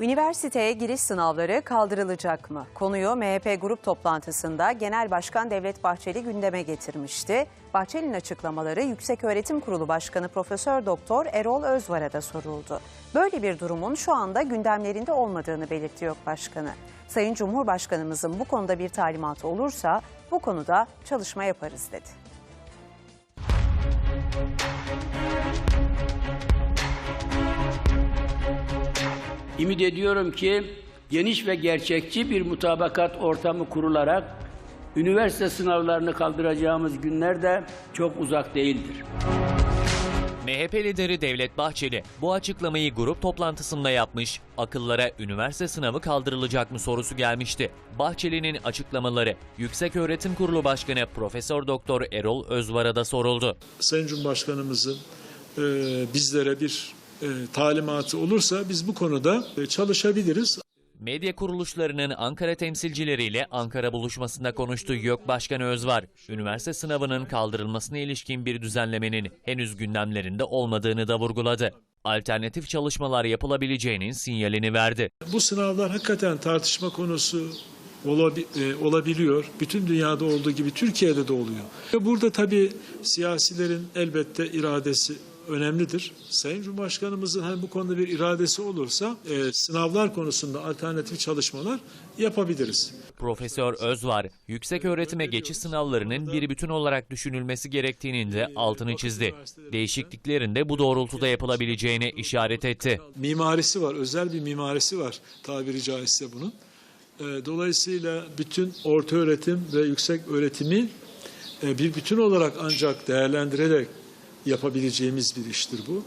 Üniversiteye giriş sınavları kaldırılacak mı? Konuyu MHP grup toplantısında Genel Başkan Devlet Bahçeli gündeme getirmişti. Bahçeli'nin açıklamaları Yükseköğretim Kurulu Başkanı Profesör Doktor Erol Özvar'a da soruldu. Böyle bir durumun şu anda gündemlerinde olmadığını belirtti YÖK Başkanı. Sayın Cumhurbaşkanımızın bu konuda bir talimatı olursa bu konuda çalışma yaparız dedi. Ümit ediyorum ki geniş ve gerçekçi bir mutabakat ortamı kurularak üniversite sınavlarını kaldıracağımız günler de çok uzak değildir. MHP lideri Devlet Bahçeli bu açıklamayı grup toplantısında yapmış, akıllara üniversite sınavı kaldırılacak mı sorusu gelmişti. Bahçeli'nin açıklamaları Yükseköğretim Kurulu Başkanı Profesör Doktor Erol Özvar'a da soruldu. Sayın Cumhurbaşkanımızın e, bizlere bir e, talimatı olursa biz bu konuda e, çalışabiliriz. Medya kuruluşlarının Ankara temsilcileriyle Ankara buluşmasında konuştu YÖK Başkanı Özvar. Üniversite sınavının kaldırılmasına ilişkin bir düzenlemenin henüz gündemlerinde olmadığını da vurguladı. Alternatif çalışmalar yapılabileceğinin sinyalini verdi. Bu sınavlar hakikaten tartışma konusu e, olabiliyor. Bütün dünyada olduğu gibi Türkiye'de de oluyor. Burada tabii siyasilerin elbette iradesi önemlidir. Sayın Cumhurbaşkanımızın hem bu konuda bir iradesi olursa e, sınavlar konusunda alternatif çalışmalar yapabiliriz. Profesör Özvar, yüksek öğretime geçiş sınavlarının bir bütün olarak düşünülmesi gerektiğinin de altını çizdi. Değişikliklerin de bu doğrultuda yapılabileceğine işaret etti. mimarisi var, özel bir mimarisi var tabiri caizse bunun. Ee, Dolayısıyla bütün orta öğretim ve yüksek öğretimi e, bir bütün olarak ancak değerlendirerek yapabileceğimiz bir iştir bu.